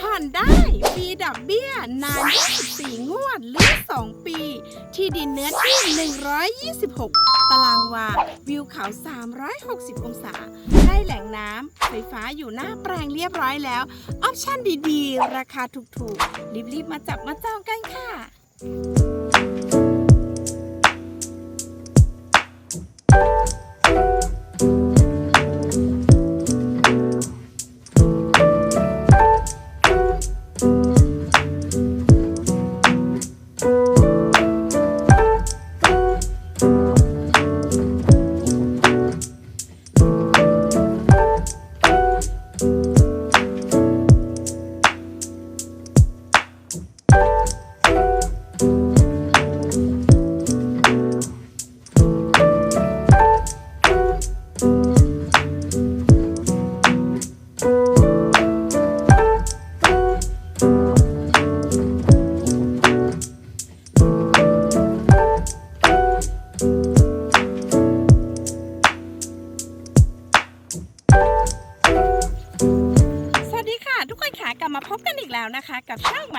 ผ่อนได้ฟรีดอกเบี้ย นาน 24 งวด หรือ 2 ปี ที่ดินเนื้อที่ 126 ตารางวา วิวเขา 360 องศา ได้แหล่งน้ำ ไฟฟ้าอยู่หน้าแปลงเรียบร้อยแล้ว ออปชั่นดีๆ ราคาถูกๆ รีบๆ มาจับมาจองกันค่ะ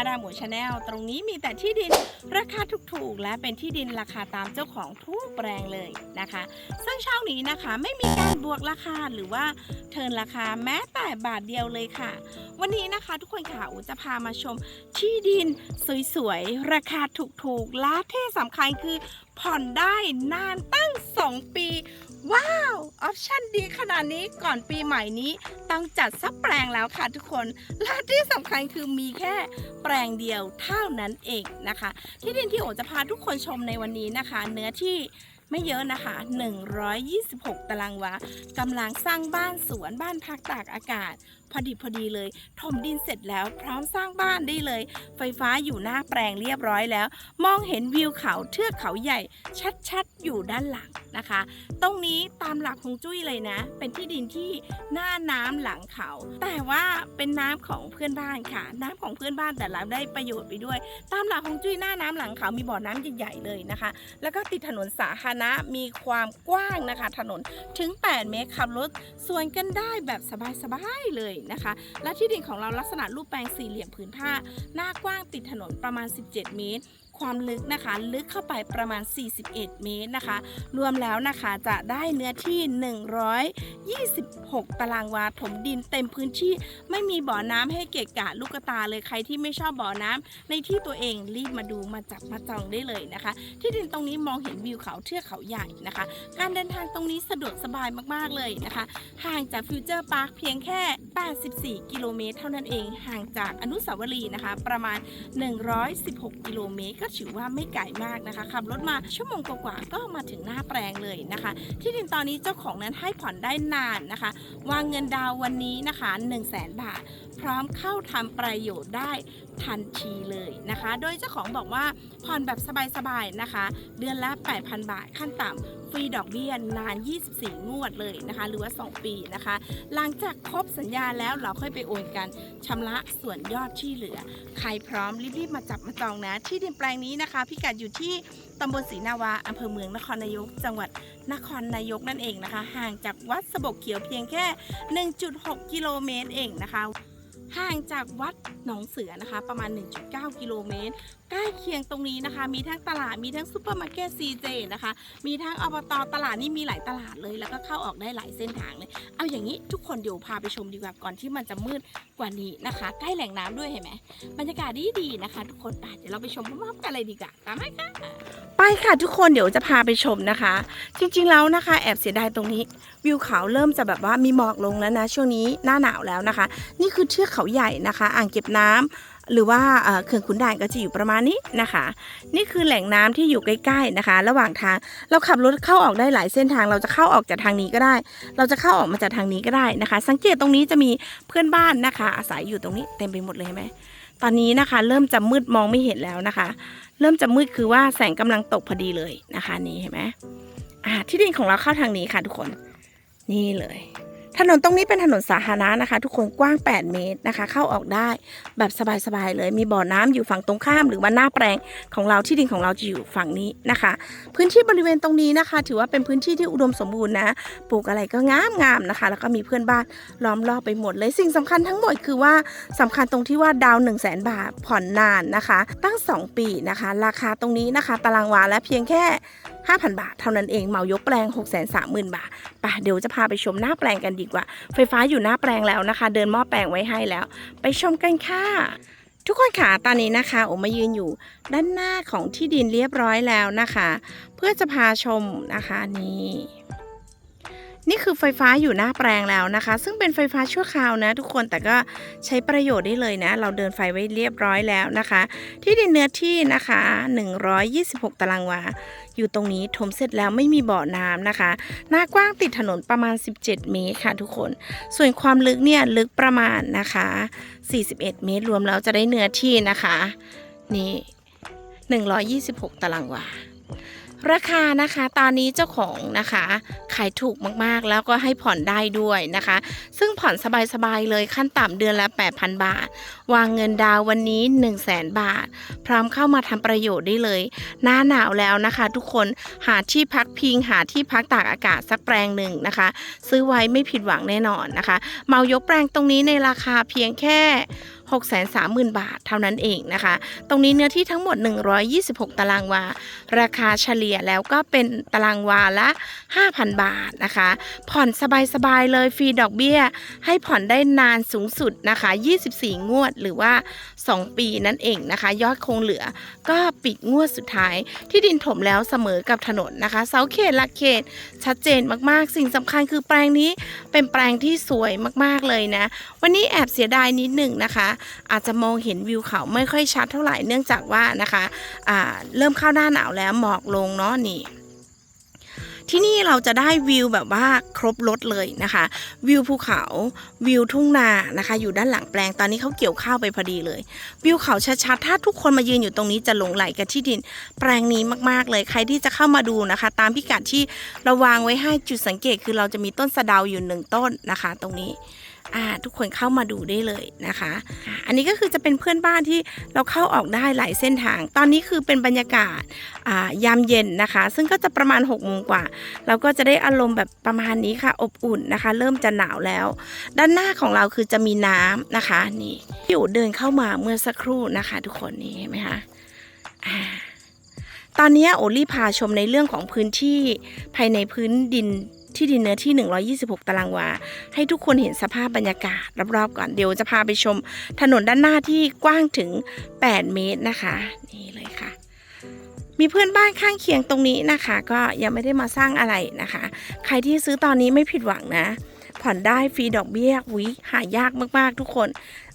มาดามหมูชาแนลตรงนี้มีแต่ที่ดินราคาถูกๆ และเป็นที่ดินราคาตามเจ้าของทุกแปลงเลยนะคะ ซึ่งช่องนี้นะคะไม่มีการบวกราคาหรือว่าเทินราคาแม้แต่บาทเดียวเลยค่ะ วันนี้นะคะทุกคนค่ะอูจะพามาชมที่ดินสวยๆ ราคาถูกๆ และที่สำคัญคือผ่อนได้นานตั้ง 2 ปีว้าวออป ชั่นดีขนาดนี้ก่อนปีใหม่นี้ต้องจัดซับแปลงแล้วค่ะทุกคน และที่สำคัญคือมีแค่แปลงเดียวเท่านั้นเองนะคะ ที่ดินที่โอจะพาทุกคนชมในวันนี้นะคะ เนื้อที่ ไม่เยอะนะคะ 126 ตารางวากำลังสร้างบ้านสวนบ้านพักตากอากาศ พอดีพอดีเลยถมดินเสร็จแล้วพร้อมสร้างบ้านได้เลย ไฟฟ้าอยู่หน้าแปลงเรียบร้อยแล้ว มองเห็นวิวเขาเทือกเขาใหญ่ ชัดๆ อยู่ด้านหลังนะคะ ตรงนี้ตามหลักของจุ้ยเลยนะ เป็นที่ดินที่หน้าน้ำหลังเขา แต่ว่าเป็นน้ำของเพื่อนบ้านค่ะ น้ำของเพื่อนบ้านแต่เราได้ประโยชน์ไปด้วย ตามหลักของจุ้ยหน้าน้ำหลังเขามีบ่อน้ำใหญ่ๆเลยนะคะ แล้วก็ติดถนนสาธารณะมีความกว้างนะคะ ถนนถึง 8 เมตรขับรถสวนกันได้แบบสบายๆเลยนะคะ และที่ดินของเราลักษณะรูปแปลงสี่เหลี่ยมผืนผ้า หน้ากว้างติดถนนประมาณ 17 เมตร ความลึกนะคะ ลึกเข้าไปประมาณ 41 เมตรนะคะ รวมแล้วนะคะจะได้เนื้อที่ 126 ตารางวาถมดินเต็มพื้นที่ไม่มีบ่อน้ำให้เกะกะลูกตาเลยใครที่ไม่ชอบบ่อน้ำในที่ตัวเองรีบมาดูมาจับมาจองได้เลยนะคะ ที่ดินตรงนี้มองเห็นวิวเขาเทือกเขาใหญ่นะคะ การเดินทางตรงนี้สะดวกสบายมากๆเลยนะคะ ห่างจากฟิวเจอร์พาร์คเพียงแค่ 84 กิโลเมตรเท่านั้นเอง ห่างจากอนุสาวรีย์นะคะ ประมาณ 116 กิโลเมตรก็ถือว่าไม่ไกลมากนะคะขับรถมาชั่วโมงกว่าๆก็มาถึงหน้าแปลงเลยนะคะ ที่ดินตอนนี้เจ้าของนั้นให้ผ่อนได้นานนะคะ วางเงินดาวน์วันนี้นะคะ 1 0 0 0 0แบาท พร้อมเข้าทำประโยชน์ได้ทันทีเลยนะคะ โดยเจ้าของบอกว่าผ่อนแบบสบายๆนะคะ เดือนละ 8,000 บาทขั้นต่ำ ฟรีดอกเบี้ยนาน 24 งวดเลยนะคะ หรือว่า 2 ปีนะคะ หลังจากครบสัญญาแล้วเราค่อยไปโอนกันชำระส่วนยอดที่เหลือ ใครพร้อมรีบๆมาจับมาจองนะ ที่ดินแปลงนี้นะคะ พิกัดอยู่ที่ตำบลศรีนาวาอำเภอเมืองนครนายก จังหวัดนครนายกนั่นเองนะคะ ห่างจากวัดสะบกเขียวเพียงแค่ 1.6 กิโลเมตรเองนะคะห่างจากวัดหนองเสือนะคะ ประมาณ 1.9 กิโลเมตร ใกล้เคียงตรงนี้นะคะ มีทั้งตลาดมีทั้งซูเปอร์มาร์เก็ตซีเจนะคะ มีทั้งอบตตลาดนี่มีหลายตลาดเลย แล้วก็เข้าออกได้หลายเส้นทางเลย เอาอย่างนี้ทุกคนเดี๋ยวพาไปชมดีกว่าก่อนที่มันจะมืดกว่านี้นะคะ ใกล้แหล่งน้ำด้วยเห็นไหมบรรยากาศดีดีๆนะคะ ทุกคนไปเดี๋ยวเราไปชมพร้อมๆกันเลยดีกว่าตามมาค่ะไปค่ะทุกคนเดี๋ยวจะพาไปชมนะคะ จริงๆแล้วนะคะแอบเสียดายตรงนี้วิวเขาเริ่มจะแบบว่ามีหมอกลงแล้วนะ ช่วงนี้หน้าหนาวแล้วนะคะ นี่คือเทือกเขาใหญ่นะคะ อ่างเก็บน้ำ หรือว่าเขื่อนขุนด่านก็จะอยู่ประมาณนี้นะคะ นี่คือแหล่งน้ำที่อยู่ใกล้ๆนะคะ ระหว่างทางเราขับรถเข้าออกได้หลายเส้นทาง เราจะเข้าออกจากทางนี้ก็ได้ เราจะเข้าออกมาจากทางนี้ก็ได้นะคะ สังเกตตรงนี้จะมีเพื่อนบ้านนะคะ อาศัยอยู่ตรงนี้เต็มไปหมดเลยไหมตอนนี้นะคะ เริ่มจะมืดมองไม่เห็นแล้วนะคะ เริ่มจะมืดคือว่าแสงกำลังตกพอดีเลยนะคะ นี่เห็นไหมอ่าที่ดินของเราเข้าทางนี้ค่ะทุกคน นี่เลย ถนนตรงนี้เป็นถนนสาธารณะนะคะ ทุกคนกว้าง 8 เมตรนะคะ เข้าออกได้แบบสบายๆเลย มีบ่อน้ำอยู่ฝั่งตรงข้าม หรือว่าหน้าแปลงของเราที่ดินของเราจะอยู่ฝั่งนี้นะคะ พื้นที่บริเวณตรงนี้นะคะ ถือว่าเป็นพื้นที่ที่อุดมสมบูรณ์นะ ปลูกอะไรก็งามงามๆนะคะ แล้วก็มีเพื่อนบ้านล้อมรอบไปหมดเลยสิ่งสำคัญทั้งหมดคือว่าสำคัญตรงที่ว่าดาว 1 0 0 0 0แบาทผ่อนนานนะคะ ตั้ง 2 ปีนะคะ ราคาตรงนี้นะคะ ตารางวาและเพียงแค่ 5,000 บาท เท่านั้นเองเหมายกแปลง 630,000 บาทไปเดี๋ยวจะพาไปชมหน้าแปลงกันดีกว่า ไฟฟ้าอยู่หน้าแปลงแล้วนะคะ เดินหม้อแปลงไว้ให้แล้ว ไปชมกันค่ะทุกคนค่ะตอนนี้นะคะโอมายืนอยู่ด้านหน้าของที่ดินเรียบร้อยแล้วนะคะ เพื่อจะพาชมนะคะนี่ นี่คือไฟฟ้าอยู่หน้าแปลงแล้วนะคะ ซึ่งเป็นไฟฟ้าชั่วคราวนะ ทุกคนแต่ก็ใช้ประโยชน์ได้เลยนะ เราเดินไฟไว้เรียบร้อยแล้วนะคะ ที่ดินเนื้อที่นะคะ 126 ตารางวา อยู่ตรงนี้ถมเสร็จแล้วไม่มีบ่อน้ำนะคะ หน้ากว้างติดถนนประมาณ 17 เมตรค่ะทุกคน ส่วนความลึกเนี่ยลึกประมาณนะคะ 41 เมตรรวมแล้วจะได้เนื้อที่นะคะ นี่ 126 ตารางวา ราคานะคะตอนนี้เจ้าของนะคะขายถูกมากๆ แล้วก็ให้ผ่อนได้ด้วยนะคะ ซึ่งผ่อนสบายๆเลยขั้นต่ำเดือนละ 8,000 บาท วางเงินดาวน์วันนี้ 1 0 0 0 0แบาท พร้อมเข้ามาทำประโยชน์ได้เลย หน้าหนาวแล้วนะคะ ทุกคนหาที่พักพิงหาที่พักตากอากาศสักแปลงหนึ่งนะคะ ซื้อไว้ไม่ผิดหวังแน่นอนนะคะ เมายกแปลงตรงนี้ในราคาเพียงแค่ 630,000 บาทเท่านั้นเองนะคะ ตรงนี้เนื้อที่ทั้งหมด 126 ตารางวา ราคาเฉลี่ยแล้วก็เป็นตารางวาละ 5,000 บาทนะคะ ผ่อนสบายๆเลยฟรีดอกเบี้ย ให้ผ่อนได้นานสูงสุดนะคะ 24 งวดหรือว่า 2 ปีนั่นเองนะคะ ยอดคงเหลือก็ปิดงวดสุดท้าย ที่ดินถมแล้วเสมอกับถนนนะคะ เสาเขตหลักเขต ชัดเจนมากๆ สิ่งสำคัญคือแปลงนี้เป็นแปลงที่สวยมากๆเลยนะ วันนี้แอบเสียดายนิดหนึ่งนะคะอาจจะมองเห็นวิวเขาไม่ค่อยชัดเท่าไหร่เนื่องจากว่านะคะอ่าเริ่มเข้าหน้าหนาวแล้วหมอกลงเนาะนี่ที่นี่เราจะได้วิวแบบว่าครบรถเลยนะคะ วิวภูเขาวิวทุ่งนานะคะ อยู่ด้านหลังแปลงตอนนี้เขาเกี่ยวข้าวไปพอดีเลย วิวเขาชัดๆถ้าทุกคนมายืนอยู่ตรงนี้จะหลงไหลกับที่ดิน แปลงนี้มากๆเลยใครที่จะเข้ามาดูนะคะ ตามพิกัดที่เราวางไว้ให้จุดสังเกตคือเราจะมีต้นสะเดาอยู่หนึ่งต้นนะคะ ตรงนี้ ทุกคนเข้ามาดูได้เลยนะคะ อันนี้ก็คือจะเป็นเพื่อนบ้านที่เราเข้าออกได้หลายเส้นทาง ตอนนี้คือเป็นบรรยากาศยามเย็นนะคะ ซึ่งก็จะประมาณ6กโมงกว่า เราก็จะได้อารมณ์แบบประมาณนี้ค่ะ อบอุ่นนะคะ เริ่มจะหนาวแล้ว ด้านหน้าของเราคือจะมีน้ำนะคะนี่อยู่เดินเข้ามาเมื่อสักครู่นะคะ ทุกคนนี่เห็นไหมคะตอนนี้โอลี่พาชมในเรื่องของพื้นที่ภายในพื้นดิน ที่ดินเนื้อที่ 126 ตารางวา ให้ทุกคนเห็นสภาพบรรยากาศรอบๆก่อน เดี๋ยวจะพาไปชม ถนนด้านหน้าที่กว้างถึง 8 เมตรนะคะ นี่เลยค่ะ มีเพื่อนบ้านข้างเคียงตรงนี้นะคะ ก็ยังไม่ได้มาสร้างอะไรนะคะ ใครที่ซื้อตอนนี้ไม่ผิดหวังนะ ผ่อนได้ฟรีดอกเบี้ยวิหายากมากๆทุกคน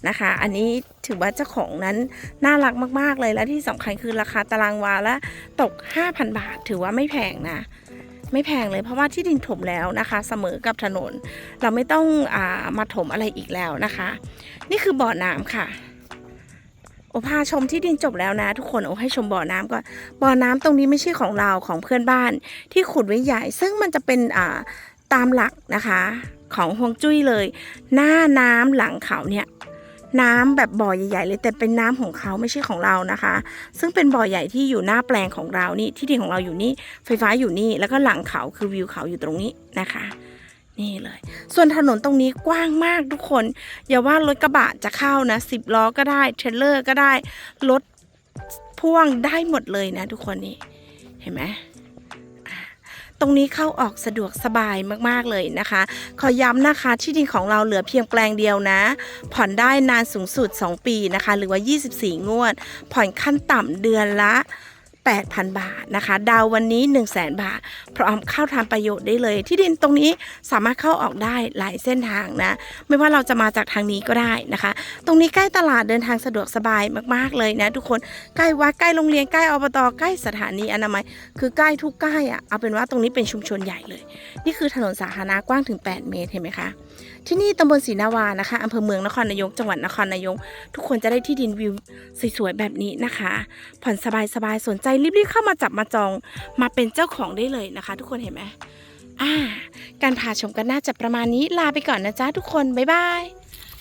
นะคะ อันนี้ถือว่าเจ้าของนั้นน่ารักมากๆเลยและที่สำคัญคือราคาตารางวาละตก 5,000 บาท ถือว่าไม่แพงนะ ไม่แพงเลยเพราะว่าที่ดินถมแล้วนะคะ เสมอกับถนน เราไม่ต้องอามาถมอะไรอีกแล้วนะคะ นี่คือบ่อน้ำค่ะ โอพาชมที่ดินจบแล้วนะ ทุกคนโอให้ชมบ่อน้ำก่อนบ่อน้ำตรงนี้ไม่ใช่ของเราของเพื่อนบ้าน ที่ขุดไว้ใหญ่ ซึ่งมันจะเป็นอ่าตามหลักนะคะของฮวงจุ้ยเลย หน้าน้ำหลังเขาเนี่ย น้ำแบบบ่อใหญ่ๆเลยแต่เป็นน้ำของเขาไม่ใช่ของเรานะคะ ซึ่งเป็นบ่อใหญ่ที่อยู่หน้าแปลงของเรานี่ที่ดินของเราอยู่นี่ไฟฟ้าอยู่นี่แล้วก็หลังเขาคือวิวเขาอยู่ตรงนี้นะคะนี่เลย ส่วนถนนตรงนี้กว้างมากทุกคน อย่าว่ารถกระบะจะเข้านะสิบล้อก็ได้เทรลเลอร์ก็ได้ รถพ่วงได้หมดเลยนะทุกคนนี่ เห็นไหม ตรงนี้เข้าออกสะดวกสบายมากๆเลยนะคะ ขอย้ำนะคะที่ดินของเราเหลือเพียงแปลงเดียวนะ ผ่อนได้นานสูงสุด 2 ปีนะคะ หรือว่า 24 งวด ผ่อนขั้นต่ำเดือนละ 8,000 บาทนะคะ ดาววันนี้ 1 0 0 0 0แบาท พร้อมเข้าทำประโยชน์ได้เลย ที่ดินตรงนี้สามารถเข้าออกได้หลายเส้นทางนะ ไม่ว่าเราจะมาจากทางนี้ก็ได้นะคะ ตรงนี้ใกล้ตลาดเดินทางสะดวกสบายมากๆเลยนะทุกคนใกล้วัดใกล้โรงเรียนใกล้อบตใกล้สถานีอนามัย คือใกล้ทุกใกล้อะเอาเป็นว่าตรงนี้เป็นชุมชนใหญ่เลย นี่คือถนนสาธารณะกว้างถึง 8 เมตรเห็นไหมคะ ที่นี่ตำบลศรีนาวานะคะอำเภอเมืองนครนายก จังหวัดนครนายก ทุกคนจะได้ที่ดินวิวสวยๆแบบนี้นะคะ ผ่อนสบายๆสนใจรีบๆเข้ามาจับมาจองมาเป็นเจ้าของได้เลยนะคะ ทุกคนเห็นไหมอ่า การพาชมก็น่าจะประมาณนี้ลาไปก่อนนะจ๊ะทุกคนบ๊ายบาย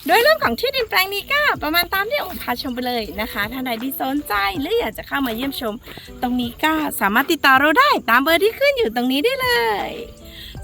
โดยเรื่องของที่ดินแปลงนี้ก็ประมาณตามที่โอพาชมไปเลยนะคะท่านใดที่สนใจหรืออยากจะเข้ามาเยี่ยมชม ตรงนี้ก็สามารถติดต่อเราได้ตามเบอร์ที่ขึ้นอยู่ตรงนี้ได้เลย